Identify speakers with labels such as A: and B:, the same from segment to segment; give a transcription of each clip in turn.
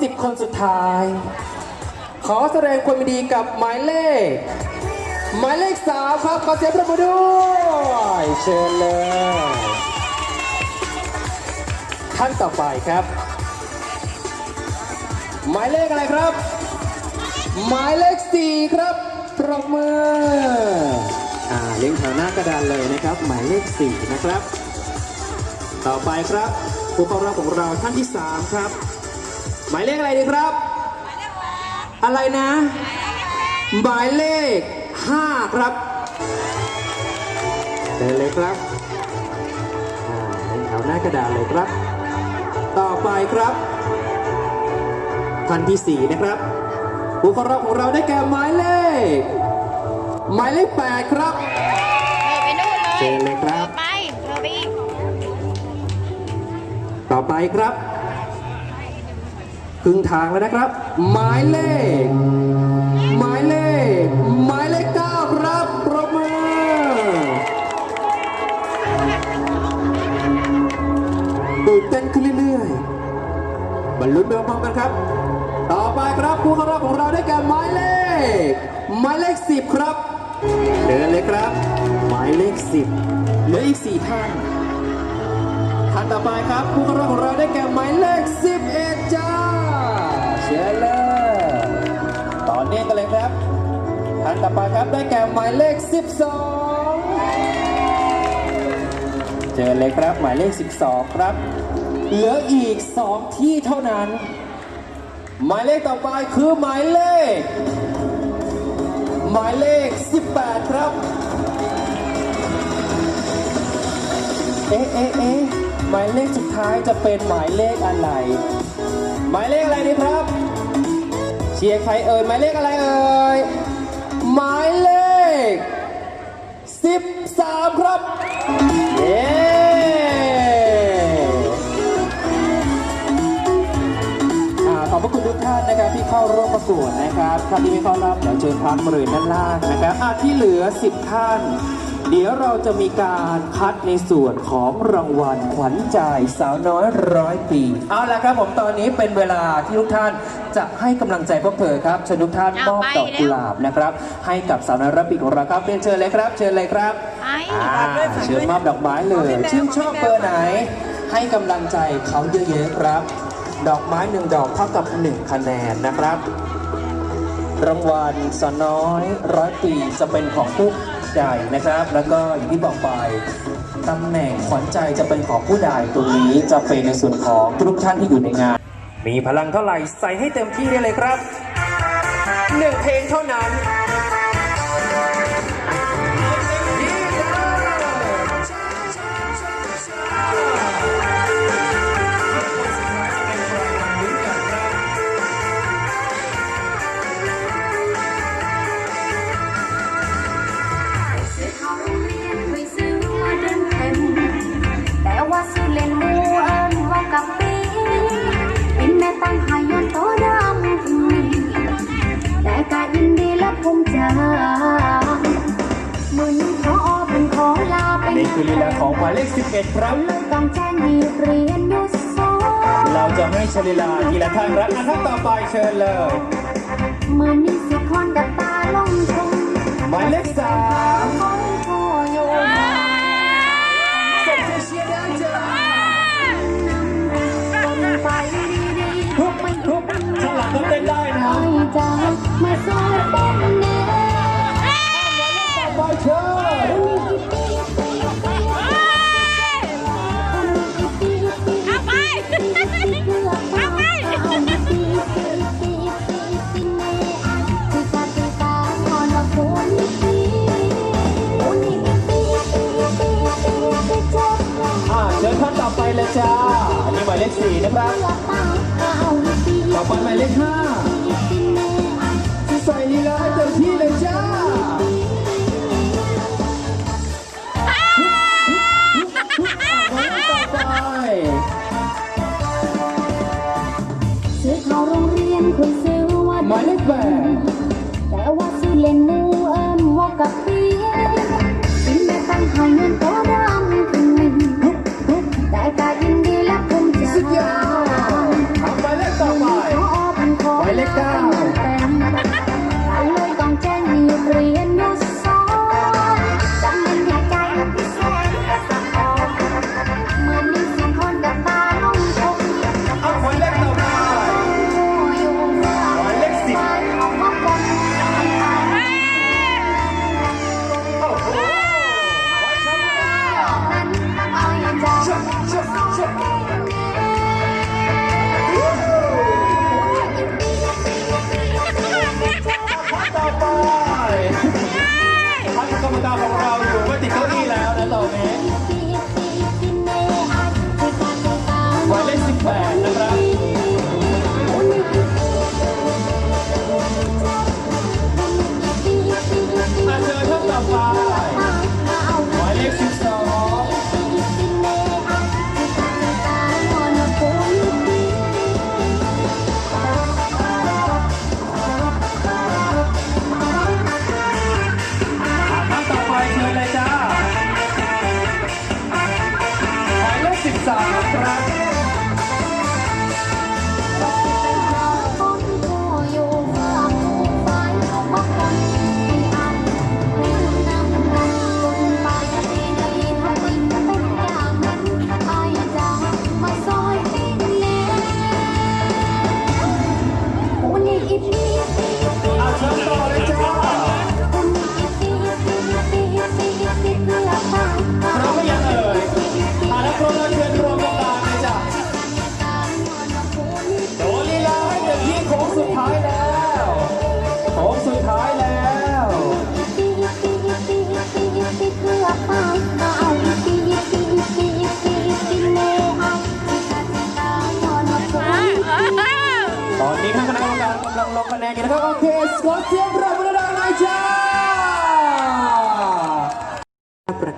A: สิบคนสุดท้าย ขอแสดงความยินดีกับหมายเลข หมายเลขสามครับ ขอเสียงปรบมือด้วยเชิญเลยท่านต่อไปครับ หมายเลขอะไรครับ หมายเลขสี่ครับปรบมืออ่าเลี้ยงแถวหน้ากระดานเลยนะครับ หมายเลขสี่นะครับ ต่อไปครับผู้เข้ารอบของเราท่านที่สามครับ หมายเลขอะไรดีครับ อะไรนะ หมายเลขห้าครับเดินเลยครับอ่าเลี้ยงแถวหน้ากระดานเลยครับ ต่อไปครับท่านที่สี่นะครับผู้เข้ารอบของเราได้แก่หมายเลข หมายเลขแปดครับ
B: เธอไปนู่นเลย
A: เชิญเลยครับ
B: เธอไปเธอไปอีก
A: ต่อไปครับค รึ่งทางแล้วนะครับ หมายเลข หมายเลข หมายเลขเก้าครับปรบมือตื่นเต้นขึ้นเรื่อยๆบรรลุนไปพร้อมกันครับ ต่อไปครับผู้เข้ารอบของเราได้แก่หมายเลข หมายเลขสิบครับเดินเลยครับ หมายเลขสิบเหลืออีกสี่ท่านท่านต่อไปครับ ผู้เข้ารอบของเราได้แก่หมายเลข11จ้า ท่านต่อไปครับได้แก่หมายเลข 12เชิญเลยครับหมายเลข 12 ครับ เหลืออีก 2 ที่เท่านั้น หมายเลขต่อไปคือหมายเลข หมายเลข 18 ครับ เอ๊ะเอ๊ะเอ๊ะหมายเลขสุดท้ายจะเป็นหมายเลขอะไร หมายเลขอะไรดีครับเชียร์ใครเอ่ยหมายเลขอะไรเอ่ย หมายเลข 13 ครับ เย้อ่าขอบพระคุณทุกท่านนะครับที่เข้าร่วมประกวดนะครับท่านที่ไม่เข้ารอบเดี๋ยวเชิญพักบริเวณด้านล่างนะครับอ่าที่เหลือ 10 ท่าน เดี๋ยวเราจะมีการคัดในส่วนของรางวัลขวัญใจสาวน้อยร้อยปี เอาละครับผมตอนนี้เป็นเวลาที่ทุกท่านจะให้กำลังใจพวกเธอครับเชิญทุกท่านมอบดอกกุหลาบนะครับ ให้กับสาวน้อยร้อยปีของเราครับเรียนเชิญเลยครับ เชิญเลยครับ
B: ไอ้
A: อ่าเชิญมอบดอกไม้เลยชื่นชอบเบอร์ไหน ให้กำลังใจเขาเยอะๆครับ ดอกไม้หนึ่งดอกเท่ากับหนึ่งคะแนนนะครับรางวัลสาวน้อยร้อยปีจะเป็นของผู้ ใหญ่นะครับ แล้วก็อย่างที่บอกไปตำแหน่งขวัญใจจะเป็นของผู้ใดตรงนี้จะเป็นในส่วนของทุกท่านที่อยู่ในงาน มีพลังเท่าไหร่ใส่ให้เต็มที่ได้เลยครับหนึ่งเพลงเท่านั้น
C: ของหมายเล
A: ข 11 ครับ
C: ต้องแจ้งให้เรียนยุโส
A: เราจะให้ชลิลากีฬะท่านรัฐนะครับต่อไปเชิ
C: ญเล
A: ยเมื่
C: อนี้สิคนกับตาลงคง
A: หมายเลข
C: 3
A: ห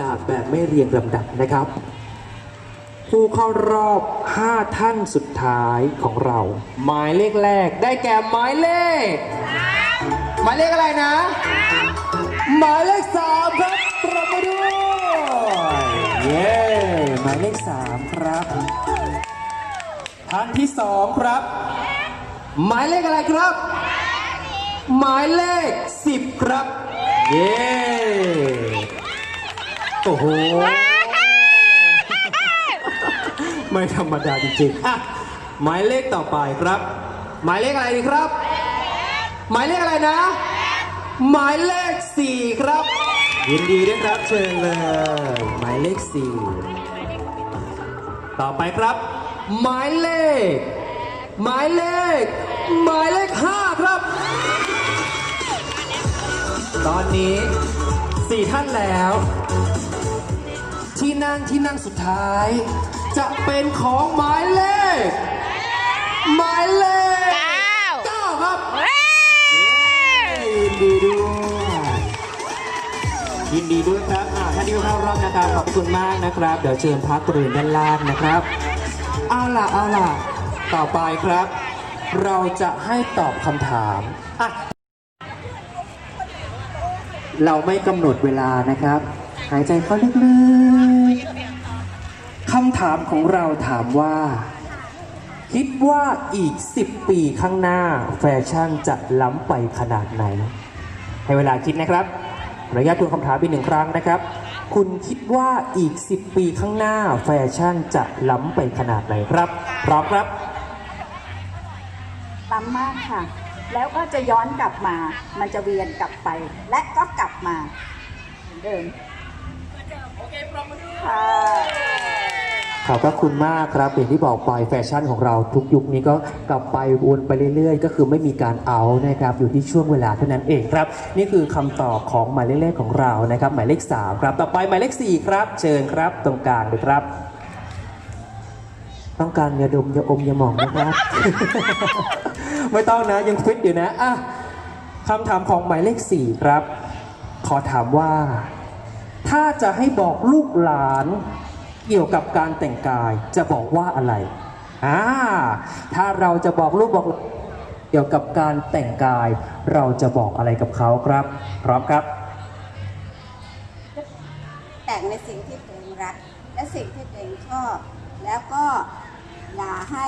A: กาศแบบไม่เรียงลำดับนะครับ ผู้เข้ารอบ 5 ท่านสุดท้ายของเรา หมายเลขแรก ได้แก่หมายเลข หมายเลขอะไรนะ หมายเลขสามครับปรบมือด้วยเย้หมายเลขสามครับท่านที่สองครับ หมายเลขอะไรครับ หมายเลขสิบครับ เย้ โอ้โห ไม่ธรรมดาจริงๆอะหมายเลขต่อไปครับ หมายเลขอะไรดีครับ หมายเลขอะไรนะ หมายเลขสี่ครับ ยินดีด้วยครับเชิญเลย หมายเลขสี่ต่อไปครับ หมายเลข หมายเลข หมายเลขห้าครับ ตอนนี้สี่ท่านแล้ว ที่นั่งที่นั่งสุดท้าย จะเป็นของหมายเลขหมายเลข
B: เก้า
A: เก้าครับ
B: เฮ้ย
A: ยินดีด้วยยินดีด้วยครับอ่าท่านที่เข้ารอบนะครับขอบคุณมากนะครับ เดี๋ยวเชิญพักบริเวณด้านล่างนะครับเอาล่ะเอาล่ะต่อไปครับ เราจะให้ตอบคำถามอะเราไม่กำหนดเวลานะครับ หายใจเข้าลึกๆคำถามของเราถามว่า คิดว่าอีก 10 ปีข้างหน้า แฟชั่นจะล้ำไปขนาดไหน ให้เวลาคิดนะครับระยะทวนคำถามอีกหนึ่งครั้งนะครับ คุณคิดว่าอีก 10 ปีข้างหน้า แฟชั่นจะล้ำไปขนาดไหนครับพร้อมครับ
D: ล้ำมากค่ะ แล้วก็จะย้อนกลับมา มันจะเวียนกลับไป และก็กลับมาเหมือนเดิม โอเคปรบมือค่ะ
A: ขอบพระคุณมากครับอย่างที่บอกไปแฟชั่นของเราทุกยุคนี้ก็กลับไปวนไปเรื่อยๆ ก็คือไม่มีการเอานะครับอยู่ที่ช่วงเวลาเท่านั้นเองครับ นี่คือคำตอบของหมายเลขของเรานะครับ หมายเลข3ครับต่อไปหมายเลข4ครับ เชิญครับตรงกลางเลยครับ ต้องการยาดมยาอมยาหม่องนะครับ ไม่ต้องนะยังฟิตอยู่นะอะคำถามของหมายเลข4ครับ ขอถามว่า ถ้าจะให้บอกลูกหลานเกี่ยวกับการแต่งกายจะบอกว่าอะไรอ่าถ้าเราจะบอกลูกบอกเกี่ยวกับการแต่งกาย เราจะบอกอะไรกับเขาครับ พร้อมครับ
D: แต่งในสิ่งที่ตัวเองรัก และสิ่งที่ตัวเองชอบ แล้วก็อย่าให้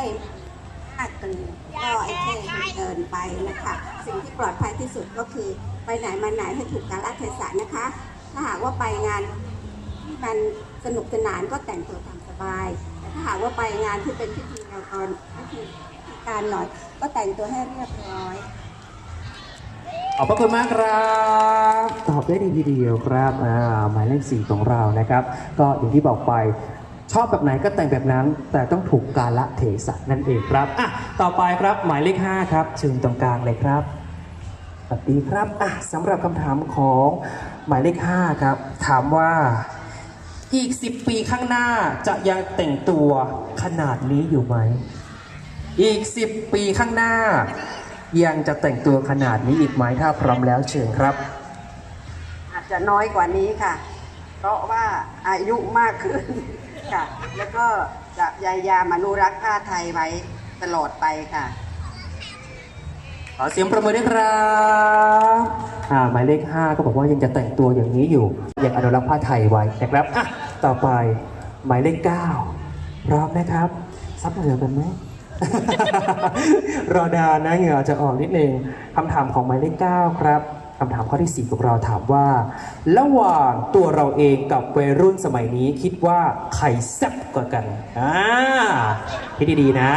D: น่าเกลียดก็ไอ้เท่เกิน
E: ไปนะคะ สิ่งที่ปลอดภัยที่สุดก็คือไปไหนมาไหนให้ถูกกาลเทศะนะคะ ถ้าหากว่าไปงานที่มันสนุกสนานก็แต่งตัวตามสบาย แต่ถ้าหากว่าไปงานที่เป็นพิธีกรรมพิธีการหน่อยก็แต่งตัวให้เรียบร้อย
A: ขอบพระคุณมากครับ ตอบได้ดีทีเดียวครับอ่าหมายเลขสี่ของเรานะครับ ก็อย่างที่บอกไปชอบแบบไหนก็แต่งแบบนั้น แต่ต้องถูกกาละเทศะนั่นเองครับอะต่อไปครับหมายเลขห้าครับเชิญตรงกลางเลยครับสวัสดีครับอะสำหรับคำถามของ หมายเลขห้าครับ ถามว่าอีก 10 ปีข้างหน้าจะยังแต่งตัวขนาดนี้อยู่ไหม อีก 10 ปีข้างหน้า ยังจะแต่งตัวขนาดนี้อีกไหมถ้าพร้อมแล้วเชิญครับ
F: อาจจะน้อยกว่านี้ค่ะ เพราะว่าอายุมากขึ้นค่ะ แล้วก็จะพยายามอนุรักษ์ผ้าไทยไว้ตลอดไปค่ะ
A: ขอเสียงประมือด้วยครับอ่าหมายเลข 5 ก็บอกว่ายังจะแต่งตัวอย่างนี้อยู่ ยังอนุรักษ์ผ้าไทยไว้นะครับอะต่อไปหมายเลข 9 พร้อมนะครับ ซับเหงื่อกันไหม รอนานนะเหงื่อจะออกนิดนึงคำถามของหมายเลข 9 ครับคำถามข้อที่ 4 ของเราถามว่า ระหว่างตัวเราเองกับวัยรุ่นสมัยนี้คิดว่าใครแซ่บกว่ากันอ่าคิดดีๆนะ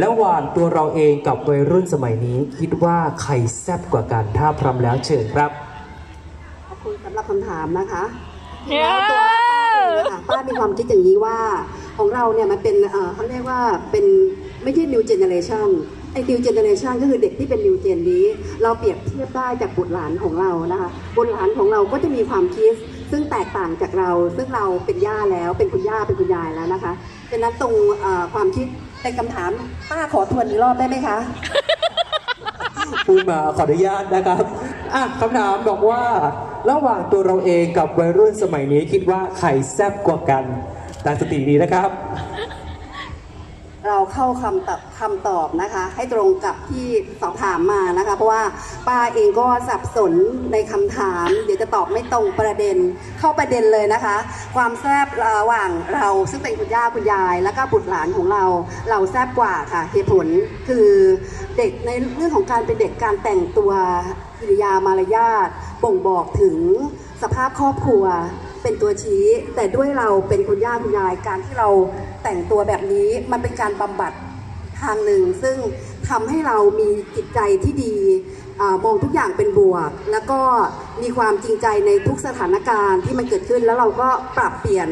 A: ระหว่างตัวเราเองกับวัยรุ่นสมัยนี้ คิดว่าใครแซ่บกว่ากัน ถ้าพร้อมแล้วเชิญครับ
E: ขอบคุณสำหรับคำถามนะคะ
B: เย้
E: แล้วตัวป้าเองนะคะป้ามีความคิดอย่างนี้ว่า ของเราเนี่ยมันเป็นเอ่อเขาเรียกว่าเป็นไม่ใช่ new generation ไอ้ new generation ก็คือเด็กที่เป็น new gen นี้ เราเปรียบเทียบได้จากบุตรหลานของเรานะคะบุตรหลานของเราก็จะมีความคิด ซึ่งแตกต่างจากเรา ซึ่งเราเป็นย่าแล้วเป็นคุณย่าเป็นคุณยายแล้วนะคะฉะนั้นตรงเอ่อความคิด เป็นคำถามป้าขอทวนอีกรอบได้ไหมคะ
A: พูดมาขออนุญาตนะครับอะคำถามบอกว่า ระหว่างตัวเราเองกับวัยรุ่นสมัยนี้คิดว่าใครแซ่บกว่ากันตั้งสติดีนะครับ
E: เราเข้าคำตอบคำตอบนะคะ ให้ตรงกับที่สอบถามมานะคะ เพราะว่าป้าเองก็สับสนในคำถาม เดี๋ยวจะตอบไม่ตรงประเด็นเข้าประเด็นเลยนะคะ ความแซบระหว่างเราซึ่งเป็นคุณย่าคุณยาย แล้วก็บุตรหลานของเรา เราแซบกว่าค่ะเหตุผลคือเด็กในเรื่องของการเป็นเด็กการแต่งตัวกิริยามารยาทบ่งบอกถึงสภาพครอบครัว เป็นตัวชี้ แต่ด้วยเราเป็นคุณย่าคุณยายการที่เราแต่งตัวแบบนี้มันเป็นการบำบัดทางหนึ่ง ซึ่งทำให้เรามีจิตใจที่ดีอมองทุกอย่างเป็นบวก แล้วก็มีความจริงใจในทุกสถานการณ์ที่มันเกิดขึ้นแล้วเราก็ปรับเปลี่ยน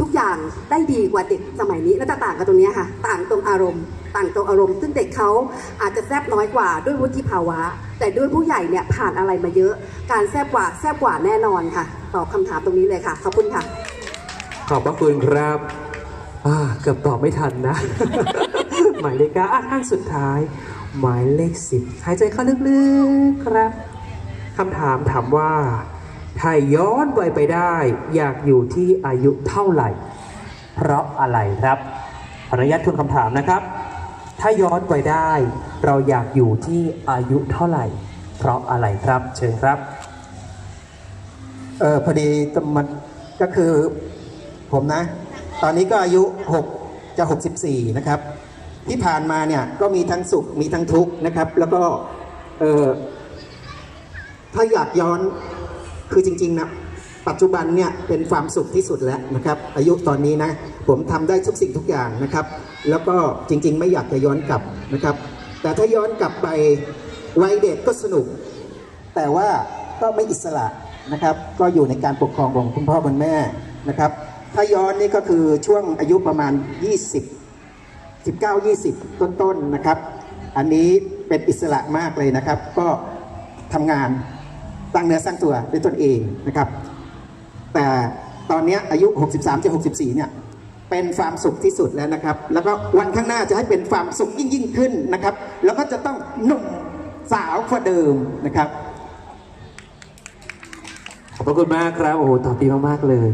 E: ทุกอย่างได้ดีกว่าเด็กสมัยนี้และต่างกันตรงนี้ค่ะ ต่างตรงอารมณ์ ต่างตรงอารมณ์ ซึ่งเด็กเขาอาจจะแซบน้อยกว่าด้วยวุฒิภาวะ แต่ด้วยผู้ใหญ่เนี่ยผ่านอะไรมาเยอะ การแซบกว่าแซบกว่าแน่นอนค่ะ ตอบคำถามตรงนี้เลยค่ะ ขอบคุณค่ะ
A: ขอบพระคุณครับอ่าเกือบตอบไม่ทันนะ หมายเลขเก้าอะท่านสุดท้าย หมายเลขสิบหายใจเข้าลึกๆครับคำถามถามว่าถ้าย้อนวัยไปได้ อยากอยู่ที่อายุเท่าไหร่ เพราะอะไรครับขออนุญาตทวนคำถามนะครับ ถ้าย้อนไปได้ เราอยากอยู่ที่อายุเท่าไหร่ เพราะอะไรครับ เชิญครับ
G: เออพอดีมันก็คือผมนะ ตอนนี้ก็อายุ 6 จะ 64 นะครับ ที่ผ่านมาเนี่ยก็มีทั้งสุขมีทั้งทุกข์นะครับ แล้วก็เออถ้าอยากย้อนคือจริง ๆ นะปัจจุบันเนี่ยเป็นความสุขที่สุดแล้วนะครับ อายุตอนนี้นะ ผมทำได้ทุกสิ่งทุกอย่างนะครับ แล้วก็จริง ๆ ไม่อยากจะย้อนกลับนะครับ แต่ถ้าย้อนกลับไปวัยเด็กก็สนุก แต่ว่าก็ไม่อิสระนะครับ ก็อยู่ในการปกครองของคุณพ่อคุณแม่นะครับ ถ้าย้อนนี่ก็คือช่วงอายุประมาณ 20 19 20 ต้นๆนะครับ อันนี้เป็นอิสระมากเลยนะครับ ก็ทำงานตั้งเนื้อสร้างตัวด้วยตนเองนะครับ แต่ตอนนี้อายุ 63-64 เนี่ย เป็นความสุขที่สุดแล้วนะครับ แล้วก็วันข้างหน้าจะให้เป็นความสุขยิ่งยิ่งๆขึ้นนะครับ แล้วก็จะต้องหนุ่มสาวกว่าเดิมนะครับ
A: ขอบพระคุณมากครับโอ้โหตอบดีมากๆเลย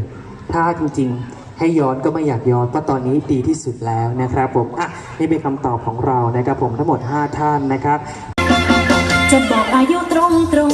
A: ถ้าจริงๆ ให้ย้อนก็ไม่อยากย้อนเพราะตอนนี้ดีที่สุดแล้วนะครับผมอะนี่เป็นคำตอบของเรานะครับผมทั้งหมด 5 ท่านนะครับ
B: จะบอกอายุตรงตรง